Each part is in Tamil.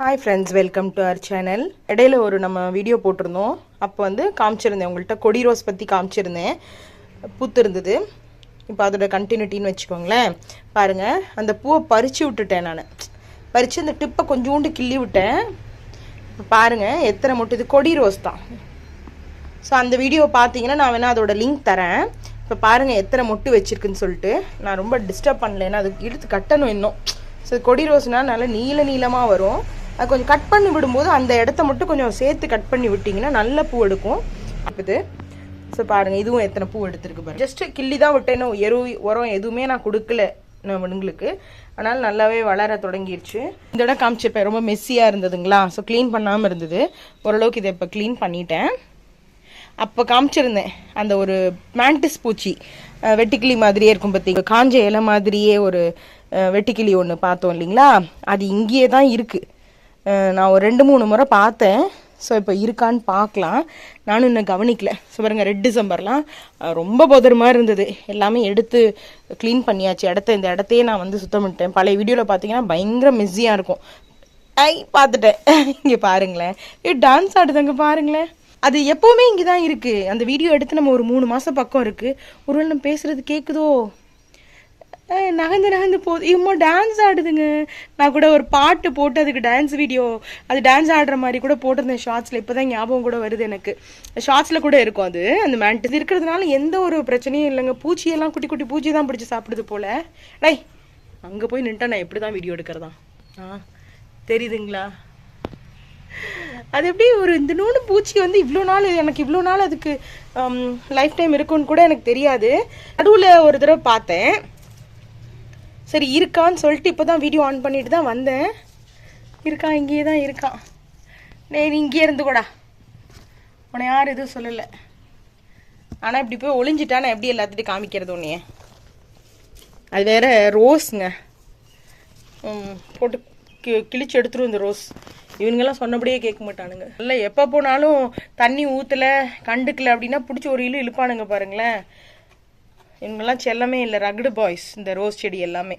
Hi friends welcome to our channel இடையில ஒரு நம்ம வீடியோ போட்டிருந்தோம். அப்போ வந்து காமிச்சிருந்தேன் உங்கள்கிட்ட கொடி ரோஸ் பற்றி காமிச்சிருந்தேன். பூத்து இருந்தது. இப்போ அதோட கண்டினியூட்டின்னு வச்சுக்கோங்களேன். பாருங்கள் அந்த பூவை பறித்து விட்டுட்டேன் நான். பறித்து அந்த டிப்பை கொஞ்சோண்டு கிள்ளி விட்டேன். இப்போ பாருங்கள் எத்தனை மொட்டு. இது கொடி ரோஸ் தான். ஸோ அந்த வீடியோ பார்த்தீங்கன்னா நான் வேணால் அதோட லிங்க் தரேன். இப்போ பாருங்கள் எத்தனை மொட்டு வச்சிருக்குன்னு சொல்லிட்டு. நான் ரொம்ப டிஸ்டர்ப் பண்ணல ஏன்னா அது இழுத்து கட்டணும் இன்னும். ஸோ கொடி ரோஸ்னால் நல்லா நீள நீளமாக வரும். அது கொஞ்சம் கட் பண்ணி விடும்போது அந்த இடத்த மட்டும் கொஞ்சம் சேர்த்து கட் பண்ணி விட்டிங்கன்னா நல்ல பூ எடுக்கும். இது. ஸோ பாருங்கள் இதுவும் எத்தனை பூ எடுத்துருக்கு பாருங்க. ஜஸ்ட்டு கிள்ளி தான் விட்டேனும் எரு உரம் எதுவுமே நான் கொடுக்கல நம்மளுங்களுக்கு அதனால் நல்லாவே வளர தொடங்கிருச்சு. இந்த இடம் காமிச்சிருப்பேன். ரொம்ப மெஸ்ஸியாக இருந்ததுங்களா? ஸோ க்ளீன் பண்ணாமல் இருந்தது. ஓரளவுக்கு இதை இப்போ க்ளீன் பண்ணிட்டேன். அப்போ காமிச்சிருந்தேன். அந்த ஒரு மேண்டிஸ் பூச்சி. வெட்டிக்கிளி மாதிரியே இருக்கும் பார்த்தீங்க காஞ்ச இலை மாதிரியே ஒரு வெட்டிக்கிளி ஒன்று பார்த்தோம் இல்லைங்களா? அது இங்கேயே தான் இருக்குது நான் ஒரு ரெண்டு மூணு முறை பார்த்தேன். ஸோ இப்போ இருக்கான்னு பார்க்கலாம். நானும் இன்னும் கவனிக்கல. ஸோ பாருங்கள் ரெட் டிசம்பர்லாம் ரொம்ப பொதருமா இருந்தது. எல்லாமே எடுத்து க்ளீன் பண்ணியாச்சு. இடத்த இந்த இடத்தையே நான் வந்து சுத்தம் பண்ணிட்டேன். பழைய வீடியோவில் பார்த்தீங்கன்னா பயங்கர மெஸ்ஸியாக இருக்கும். ஐ பார்த்துட்டேன். இங்கே பாருங்களேன். இது டான்ஸ் ஆடுதுங்க பாருங்களேன். அது எப்போவுமே இங்கே தான் இருக்குது அந்த வீடியோ எடுத்து நம்ம ஒரு மூணு மாதம் பக்கம் இருக்குது ஒருவேளை நம்ம பேசுகிறது கேட்குதோ நகர்ந்து நகர்ந்து போகுது இம்மா டான்ஸ் ஆடுதுங்க. நான் கூட ஒரு பாட்டு போட்டு அதுக்கு டான்ஸ் வீடியோ அது டான்ஸ் ஆடுற மாதிரி கூட போட்டிருந்தேன் ஷார்ட்ஸில் இப்போ தான் ஞாபகம் கூட வருது எனக்கு. ஷார்ட்ஸில் கூட இருக்கும் அது. அந்த மேண்ட் இது இருக்கிறதுனால எந்த ஒரு பிரச்சனையும் இல்லைங்க. பூச்சியெல்லாம் குட்டி குட்டி பூச்சி தான் பிடிச்சி சாப்பிடுது போல. டேய் அங்கே போய் நின்ட்டா நான் எப்படி தான் வீடியோ எடுக்கிறதா? ஆ தெரியுதுங்களா? அது எப்படி ஒரு இந்த நூறு பூச்சி வந்து இவ்வளோ நாள் எனக்கு இவ்வளோ நாள் அதுக்கு லைஃப் டைம் இருக்குன்னு கூட எனக்கு தெரியாது. நடுவில் ஒரு தடவை பார்த்தேன். சரி இருக்கான்னு சொல்லிட்டு இப்போ தான் வீடியோ ஆன் பண்ணிட்டு தான் வந்தேன். இருக்கான் இங்கேயே தான் இருக்கான் டே நீ இங்கேயே இருந்து கூடா உன்னை யாரும் எதுவும் சொல்லலை. ஆனால் இப்படி போய் ஒளிஞ்சிட்டா நான் எப்படி எல்லாத்துட்டையும் காமிக்கிறது உன்னைய? அது வேற ரோஸுங்க. ம், போட்டு கி- கிழிச்சு எடுத்துரும் இந்த ரோஸ். இவனுங்கெல்லாம் சொன்னபடியே கேட்க மாட்டானுங்க. இல்லை எப்போ போனாலும் தண்ணி ஊற்றல கண்டுக்கல அப்படின்னா பிடிச்சி ஒரு இழு இழுப்பானுங்க பாருங்களேன். இவங்கெல்லாம் செல்லமே இல்லை ரகுடு பாய்ஸ் இந்த ரோஸ் செடி எல்லாமே.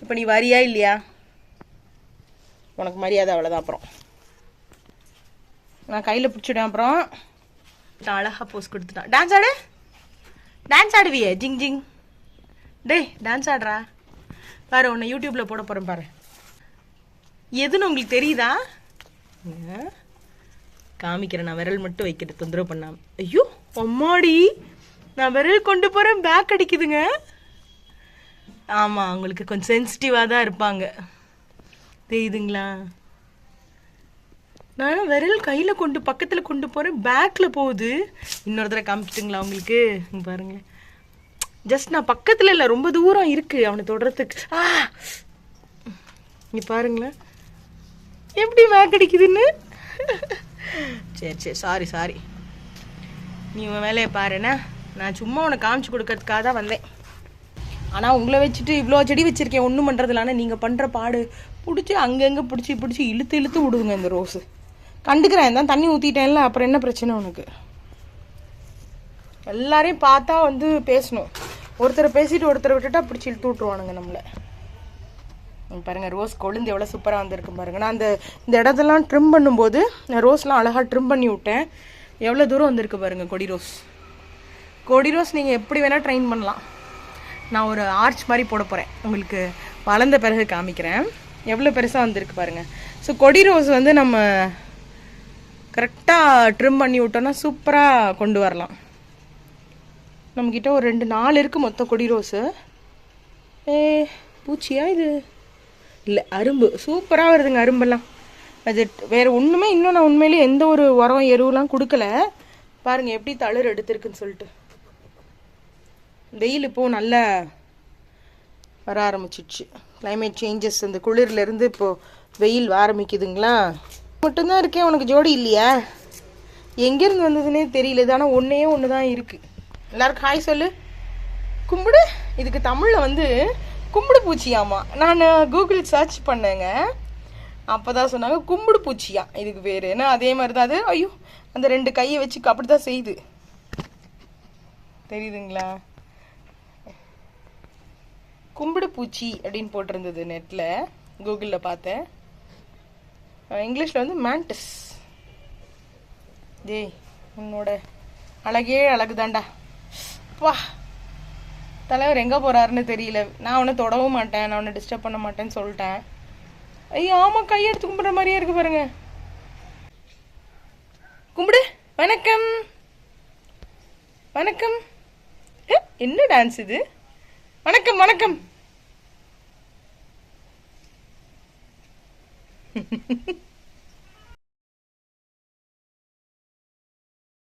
இப்போ நீ வரியா இல்லையா? உனக்கு மரியாதை அவ்வளோதான் அப்புறம். நான் கையில் பிடிச்சிடுவேன் அப்புறம். நான் அழகாக போஸ் கொடுத்துட்டான் டான்ஸ் ஆடு. டான்ஸ் ஆடுவியே. ஜிங் ஜிங் டேய் டான்ஸ் ஆடுறா. பாரு உன்னை யூடியூப்பில் போட போகிறேன் பாரு. எதுன்னு உங்களுக்கு தெரியுதா? காமிக்கிறேன் நான் விரல் மட்டும் வைக்கிறேன் தொந்தரவு பண்ணாமல் ஐயோ அம்மாடி. நான் விரல் கொண்டு போகிறேன் பேக் அடிக்குதுங்க. ஆமாம் அவங்களுக்கு கொஞ்சம் சென்சிட்டிவாக தான் இருப்பாங்க. தெரியுதுங்களா? நான் விரல் கையில் கொண்டு பக்கத்தில் கொண்டு போகிறேன் பேக்கில் போகுது. இன்னொரு தடவை காமிச்சிட்டுங்களா உங்களுக்கு? இங்க பாருங்களேன். ஜஸ்ட் நான் பக்கத்தில் இல்லை ரொம்ப தூரம் இருக்குது அவனை தொடரத்துக்கு ஆ! நீ பாருங்களேன். எப்படி பேக் அடிக்குதுன்னு? சரி சரி சாரி சாரி நீ உன் வேலையை பாருண்ணே நான் சும்மா உனக்கு காமிச்சு கொடுக்கறதுக்காக தான் வந்தேன். ஆனால் உங்களை வச்சுட்டு இவ்வளோ செடி வச்சுருக்கேன் ஒன்றும் பண்ணுறதுலான நீங்கள் பண்ணுற பாடு பிடிச்சி அங்கங்கே பிடிச்சி பிடிச்சி இழுத்து இழுத்து விடுதுங்க இந்த ரோஸு. கண்டுக்கிறேன் தான் தண்ணி ஊற்றிட்டேன்ல அப்புறம் என்ன பிரச்சனை உனக்கு? எல்லாரையும் பார்த்தா வந்து பேசணும். ஒருத்தரை பேசிட்டு ஒருத்தரை விட்டுட்டா பிடிச்சி இழுத்து விட்ருவானுங்க நம்மளை. பாருங்கள் பாருங்க ரோஸ் கொழுந்து எவ்வளோ சூப்பராக வந்திருக்கு பாருங்க. நான் அந்த இந்த இடத்தெல்லாம் ட்ரிம் பண்ணும்போது நான் ரோஸ்லாம் அழகாக ட்ரிம் பண்ணி விட்டேன். எவ்வளோ தூரம் வந்திருக்கு பாருங்க கொடி ரோஸ். கொடி ரோஸ் நீங்கள் எப்படி வேணால் ட்ரைன் பண்ணலாம். நான் ஒரு ஆர்ச் மாதிரி போட போகிறேன் உங்களுக்கு வளர்ந்த பிறகு காமிக்கிறேன். எவ்வளோ பெருசாக வந்திருக்கு பாருங்கள் ஸோ கொடி ரோஸ் வந்து நம்ம கரெக்டாக ட்ரிம் பண்ணி விட்டோன்னா சூப்பராக கொண்டு வரலாம். நம்மக்கிட்ட ஒரு ரெண்டு நாலு இருக்குது மொத்தம் கொடி ரோஸு. ஏ பூச்சியா இது? இல்லை அரும்பு. சூப்பராக வருதுங்க அரும்பெல்லாம். அது வேறு ஒன்றுமே இன்னும் நான் உண்மையிலேயே எந்த ஒரு உரம் எருவெலாம் கொடுக்கல. பாருங்கள் எப்படி தளிர் எடுத்திருக்குன்னு சொல்லிட்டு. வெயில் இப்போது நல்லா வர ஆரம்பிச்சிடுச்சு. கிளைமேட் சேஞ்சஸ் இந்த குளிர்லேருந்து இப்போது வெயில் ஆரம்பிக்குதுங்களா? மட்டும்தான் இருக்கேன் உனக்கு ஜோடி இல்லையா? எங்கேருந்து வந்ததுன்னே தெரியல இது ஆனால் ஒன்றே ஒன்று தான் இருக்குது எல்லாருக்கும் ஹாய் சொல்லு. கும்பிடு. இதுக்கு தமிழில் வந்து கும்பிடு பூச்சியாமா நான் கூகுள் சர்ச் பண்ணேங்க. அப்போ தான் சொன்னாங்க கும்பிடு பூச்சியா? இதுக்கு பேர். ஏன்னா அதே மாதிரி தான் அது? ஐயோ அந்த ரெண்டு கையை வச்சு அப்படி தான் செய்யுது. தெரியுதுங்களா? கும்பிடு பூச்சி அப்படின்னு போட்டிருந்தது நெட்டில் கூகுளில் பார்த்தேன். இங்கிலீஷில் வந்து மேண்டஸ் டேய் உன்னோட அழகே அழகுதாண்டா வா. தலைவர் எங்கே போகிறாருன்னு தெரியல. நான் அவனை தொடவும் மாட்டேன் நான் அவனை டிஸ்டர்ப் பண்ண மாட்டேன்னு சொல்லிட்டேன். ஐயோ ஆமாம் கையெடுத்து கும்பிட்ற மாதிரியே இருக்கு பாருங்க. கும்பிடு. வணக்கம். வணக்கம். என்ன டான்ஸ் இது? வணக்கம் வணக்கம்.